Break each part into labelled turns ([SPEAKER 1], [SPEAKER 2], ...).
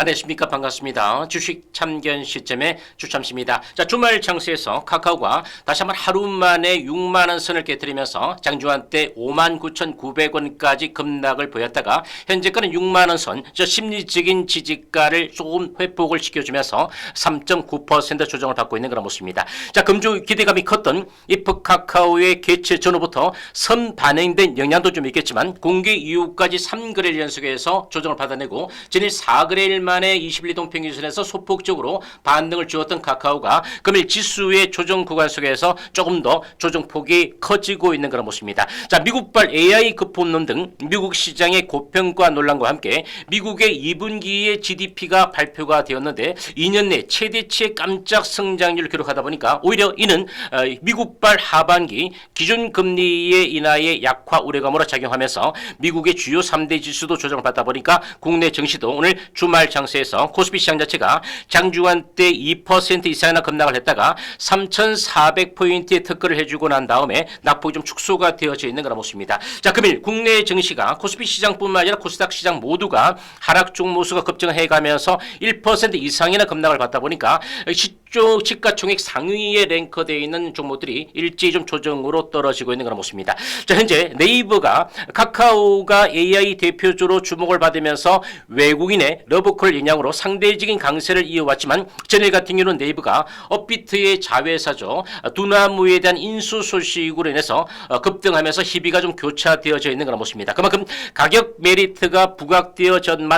[SPEAKER 1] 안녕하십니까 반갑습니다. 주식 참견 시점의 주참씨입니다. 자 주말 장세에서 카카오가 다시 한번 하루 만에 6만 원 선을 깨뜨리면서 장주한 때 5만 9,900원까지 급락을 보였다가 현재가는 6만 원 선, 저 심리적인 지지가를 조금 회복을 시켜주면서 3.9% 조정을 받고 있는 그런 모습입니다. 자 금주 기대감이 컸던 이프 카카오의 개최 전후부터 선 반영된 영향도 좀 있겠지만 공개 이후까지 3거래일 연속해서 조정을 받아내고 4거래일 만에 21이동 평균선에서 소폭적으로 반등을 주었던 카카오가 금일 지수의 조정 구간 속에서 조금 더 조정폭이 커지고 있는 그런 모습입니다. 자, 미국발 AI 급폰론 등 미국 시장의 고평가 논란과 함께 미국의 2분기의 GDP가 발표가 되었는데 2년 내 최대치의 깜짝 성장률을 기록하다 보니까 오히려 이는 어, 미국발 하반기 기준 금리의 인하의 약화 우려감으로 작용하면서 미국의 주요 3대 지수도 조정을 받다 보니까 국내 증시도 오늘 주말 장세에서 코스피 시장 자체가 장주한 때 2% 이상이나 급락을 했다가 3,400포인트의 특허를 해주고 난 다음에 낙폭이 좀 축소가 되어져 있는 그런 모습입니다. 자, 금일 국내 증시가 코스피 시장뿐만 아니라 코스닥 시장 모두가 하락 종목수가 급증해 가면서 1% 이상이나 급락을 받다 보니까 시조 시가총액 상위에 랭크되어 있는 종목들이 일제히 좀 조정으로 떨어지고 있는 그런 모습입니다. 자, 현재 네이버가 카카오가 AI 대표주로 주목을 받으면서 외국인의 러브콜 영향으로 상대적인 강세를 이어왔지만 전일 같은 경우는 네이버가 업비트의 자회사죠. 두나무에 대한 인수 소식으로 인해서 어, 급등하면서 희비가 좀 교차되어져 있는 그런 모습입니다. 그만큼 가격 메리트가 부각되어졌던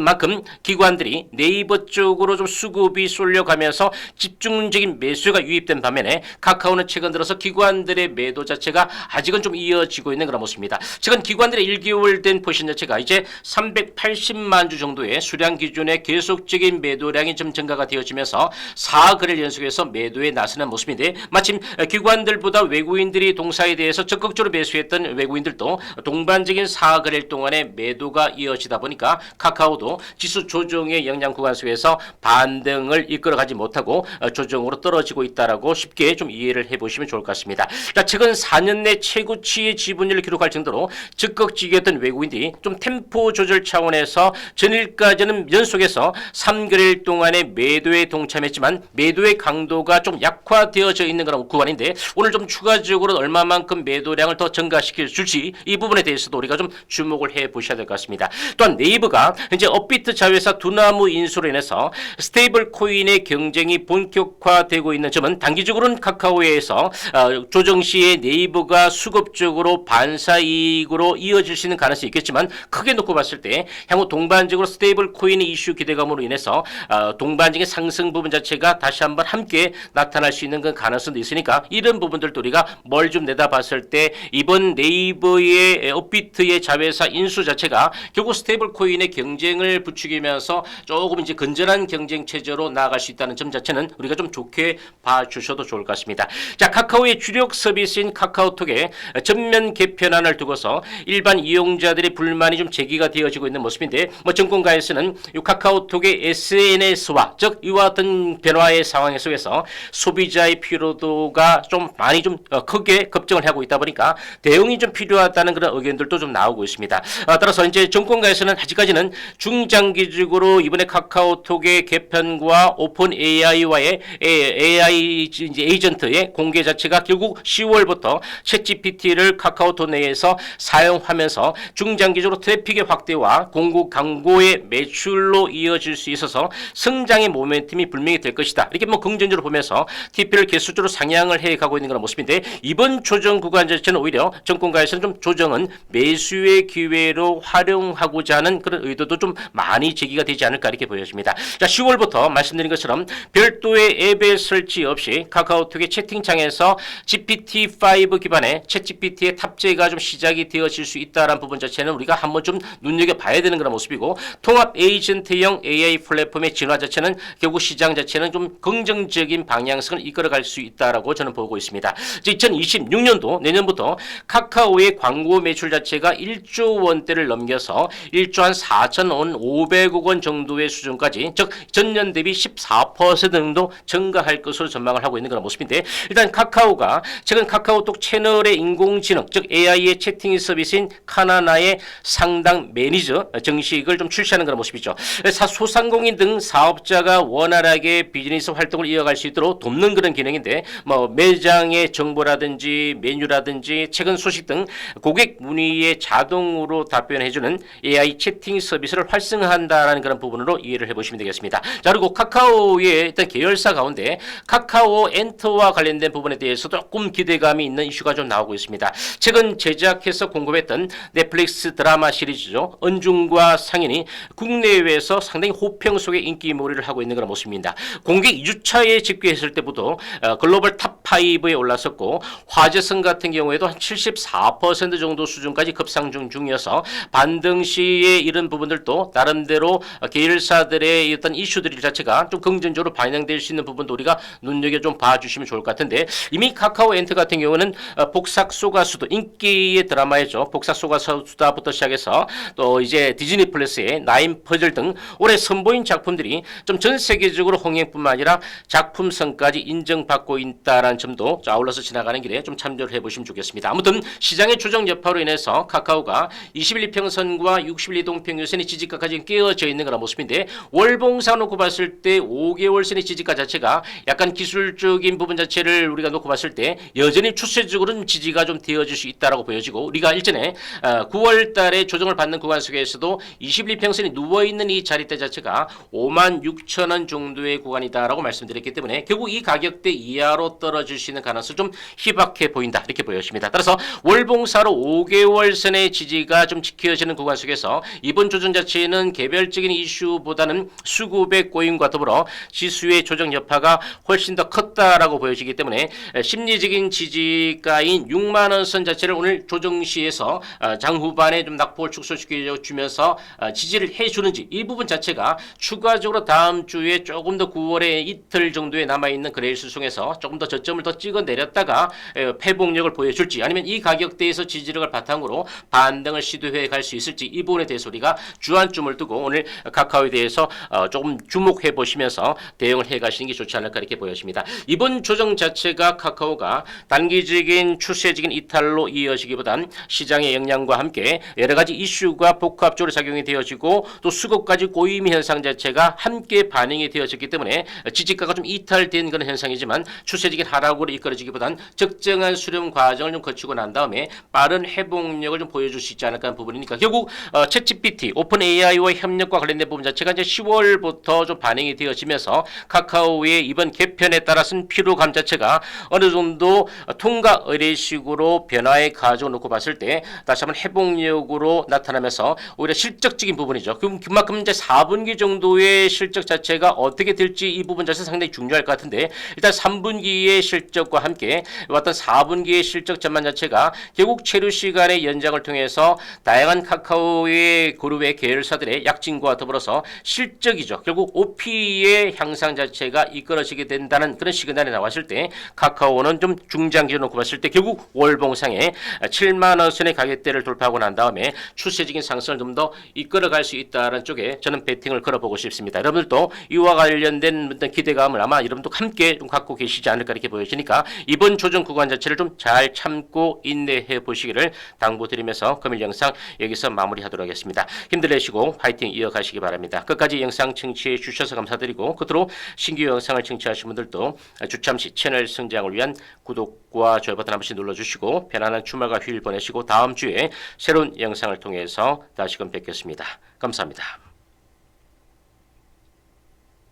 [SPEAKER 1] 만큼 기관들이 네이버 쪽으로 좀 수급이 쏠려가면서 집중적인 매수가 유입된 반면에 카카오는 최근 들어서 기관들의 매도 자체가 아직은 좀 이어지고 있는 그런 모습입니다. 최근 기관들의 1개월 된 포션 자체가 이제 380만 주 정도의 수량 기준의 계속적인 매도량이 좀 증가가 되어지면서 4거래를 연속해서 매도에 나서는 모습인데 마침 기관들보다 외국인들이 동사에 대해서 적극적으로 매수했던 외국인들도 동반적인 4거래일 동안에 매도가 이어지다 보니까 카카오도 지수 조정의 영향 구간 속에서 반등을 이끌어가지 못하고 어, 조정으로 떨어지고 있다라고 쉽게 좀 이해를 해보시면 좋을 것 같습니다. 자, 최근 4년 내 최고치의 지분율을 기록할 정도로 적극적이었던 외국인들이 좀 템포 조절 차원에서 전일까지는 연속해서 3개월 동안의 매도에 동참했지만 매도의 강도가 좀 약화되어져 있는 그런 구간인데 오늘 좀 추가적으로 얼마만큼 매도량을 더 증가시켜 줄지 이 부분에 대해서도 우리가 좀 주목을 해 보셔야 될 것 같습니다. 또한 네이버가 현재 업비트 자회사 두나무 인수로 인해서 스테이블 코인의 경쟁이 본격화되고 있는 점은 단기적으로는 카카오에서 어, 조정 시에 네이버가 수급적으로 반사 이익으로 이어질 수 있는 가능성이 있겠지만 크게 놓고 봤을 때 향후 동반적으로 스테이블 코인의 이슈 기대감으로 인해서 어, 동반적인 상승 부분 자체가 다시 한번 함께 나타날 수 있는 그 가능성도 있으니까 이런 부분들도 우리가 뭘 좀 내다봤을 때 이번 네이버의 업비트의 자회사 인수 자체가 결국 스테이블 코인의 경쟁을 부추기면서 조금 이제 건전한 경쟁 체제로 나아갈 수 있다는 점 자체는 우리가 좀 좋게 봐주셔도 좋을 것 같습니다. 자, 카카오의 주력 서비스인 카카오톡의 전면 개편안을 두고서 일반 이용자들의 불만이 좀 제기가 되어지고 있는 모습인데 뭐 정권가에서는 이 카카오톡의 SNS와 즉 이와 같은 변화의 상황 속에서 소비자의 피로도가 좀 많이 좀 어, 크게 급증을 하고 있다 보니까 대응이 좀 필요하다는 그런 의견들도 좀 나오고 있습니다. 아, 따라서 이제 정권가에서는 아직까지는 중장기적으로 이번에 카카오톡의 개편과 오픈 AI 와의 AI 이제 에이전트의 공개 자체가 결국 10월부터 챗GPT를 카카오톡 내에서 사용하면서 중장기적으로 트래픽의 확대와 공급 광고의 매출로 이어질 수 있어서 성장의 모멘텀이 분명히 될 것이다. 이렇게 뭐 긍정적으로 보면서 TP를 계속적으로 상향을 해 가고 있는 그런 모습인데 이번 조정 구간 자체는 오히려 정권가에서는 좀 조정은 매수의 기회로 활용하고자 하는 그런 의도도 좀 많이 제기가 되지 않을까 이렇게 보여집니다. 자, 10월부터 말씀드린 것처럼 별 도의 앱의 설치 없이 카카오톡의 채팅창에서 GPT-5 기반의 챗GPT의 탑재가 좀 시작이 되어질 수 있다는 부분 자체는 우리가 한번 좀 눈여겨봐야 되는 그런 모습이고 통합 에이전트형 AI 플랫폼의 진화 자체는 결국 시장 자체는 좀 긍정적인 방향성을 이끌어갈 수 있다라고 저는 보고 있습니다. 2026년도 내년부터 카카오의 광고 매출 자체가 1조 원대를 넘겨서 1조 한 4천 원 500억 원 정도의 수준까지 즉 전년 대비 14% 정도 증가할 것으로 전망을 하고 있는 그런 모습인데 일단 카카오가 최근 카카오톡 채널의 인공지능 즉 AI의 채팅 서비스인 카나나의 상당 매니저 정식을 좀 출시하는 그런 모습이죠. 사- 소상공인 등 사업자가 원활하게 비즈니스 활동을 이어갈 수 있도록 돕는 그런 기능인데 뭐 매장의 정보라든지 메뉴라든지 최근 소식 등 고객 문의에 자동으로 답변해주는 AI 채팅 서비스를 활성화한다라는 그런 부분으로 이해를 해보시면 되겠습니다. 자 그리고 카카오의 일단 계열사 가운데 카카오 엔터와 관련된 부분에 대해서 조금 기대감이 있는 이슈가 좀 나오고 있습니다. 최근 제작해서 공급했던 넷플릭스 드라마 시리즈죠. 은중과 상인이 국내외에서 상당히 호평 속에 인기몰이를 하고 있는 그런 모습입니다. 공개 2주차에 집계했을 때부터 어, 글로벌 탑 5에 올랐었고 화제성 같은 경우에도 한 74% 정도 수준까지 급상승 중이어서 반등 시에 이런 부분들도 나름대로 계열사들의 어떤 이슈들 자체가 좀 긍정적으로 반영 될 수 있는 부분도 우리가 눈여겨 좀 봐주시면 좋을 것 같은데 이미 카카오 엔트 같은 경우는 어, 복삭 소가 수도 인기의 드라마이죠. 복삭 소가 수다부터 시작해서 또 이제 디즈니 플러스의 나인 퍼즐 등 올해 선보인 작품들이 좀 전 세계적으로 홍행뿐만 아니라 작품성까지 인정받고 있다라는 점도 자, 아울러서 지나가는 길에 좀 참조를 해보시면 좋겠습니다. 아무튼 시장의 조정 여파로 인해서 카카오가 21평선과 61이동평 유선의 지지가까지 깨어져 있는 그런 모습인데 월봉사 놓고 봤을 때 5개월 선의 지지가 자체가 약간 기술적인 부분 자체를 우리가 놓고 봤을 때 여전히 추세적으로는 지지가 좀 되어질 수 있다라고 보여지고 우리가 일전에 9월 달에 조정을 받는 구간 속에서도 21평선이 누워 있는 이 자리대 자체가 5만 6천 원 정도의 구간이다라고 말씀드렸기 때문에 결국 이 가격대 이하로 떨어질 수 있는 가능성이 좀 희박해 보인다 이렇게 보여집니다. 따라서 월봉사로 5개월 선의 지지가 좀 지켜지는 구간 속에서 이번 조정 자체는 개별적인 이슈보다는 수급의 꼬임과 더불어 지수의 조정 여파가 훨씬 더 컸다라고 보여지기 때문에 심리적인 지지가인 6만 원선 자체를 오늘 조정 시에서 어, 장 후반에 좀 낙폭을 축소시켜 주면서 어, 지지를 해 주는지 이 부분 자체가 추가적으로 다음 주에 조금 더 9월에 이틀 정도에 남아 있는 그레일 수송에서 조금 더 저점을 더 찍어 내렸다가 에, 회복력을 보여줄지 아니면 이 가격대에서 지지력을 바탕으로 반등을 시도해 갈 수 있을지 이 부분에 대해서 우리가 주안점을 두고 오늘 카카오에 대해서 어, 조금 주목해 보시면서 대응을 해 가시는 게 좋지 않을까 이렇게 보여집니다. 이번 조정 자체가 카카오가 단기적인 추세적인 이탈로 이어지기보단 시장의 영향과 함께 여러 가지 이슈가 복합적으로 작용이 되어지고 또 수급까지 꼬임 현상 자체가 함께 반영이 되어졌기 때문에 지지가가 좀 이탈된 그런 현상이지만 추세적인 하락으로 이끌어지기보단 적정한 수렴 과정을 좀 거치고 난 다음에 빠른 회복력을 좀 보여줄 수 있지 않을까 하는 부분이니까 결국 어, 챗GPT, 오픈 AI와 협력과 관련된 부분 자체가 이제 10월부터 좀 반영이 되어지면서 카카오의 이번 개편에 따라서는 피로감 자체가 어느 정도 통과 의례식으로 변화의 가져놓고 놓고 봤을 때 다시 한번 회복력으로 나타나면서 오히려 실적적인 부분이죠. 그만큼 이제 4분기 정도의 실적 자체가 어떻게 될지 이 부분 자체 상당히 중요할 것 같은데 일단 3분기의 실적과 함께 어떤 4분기의 실적 전망 자체가 결국 체류 시간의 연장을 통해서 다양한 카카오의 그룹의 계열사들의 약진과 더불어서 실적이죠. 결국 OP의 향상 자체가 이끌어지게 된다는 그런 시그널이 나왔을 때 카카오는 좀 중장기로 놓고 봤을 때 결국 월봉상에 7만 원 선의 가격대를 돌파하고 난 다음에 추세적인 상승을 좀 더 이끌어갈 수 있다는 쪽에 저는 베팅을 걸어보고 싶습니다. 여러분들도 이와 관련된 어떤 기대감을 아마 여러분도 함께 좀 갖고 계시지 않을까 이렇게 보여지니까 이번 조정 구간 자체를 좀 잘 참고 인내해 보시기를 당부드리면서 금일 영상 여기서 마무리하도록 하겠습니다. 힘들내시고 파이팅 이어가시기 바랍니다. 끝까지 영상 청취해 주셔서 감사드리고 끝으로 신규 영상을 청취하신 분들도 주참시 채널 성장을 위한 구독과 좋아요 버튼 한 번씩 눌러주시고 편안한 주말과 휴일 보내시고 다음 주에 새로운 영상을 통해서 다시금 뵙겠습니다. 감사합니다.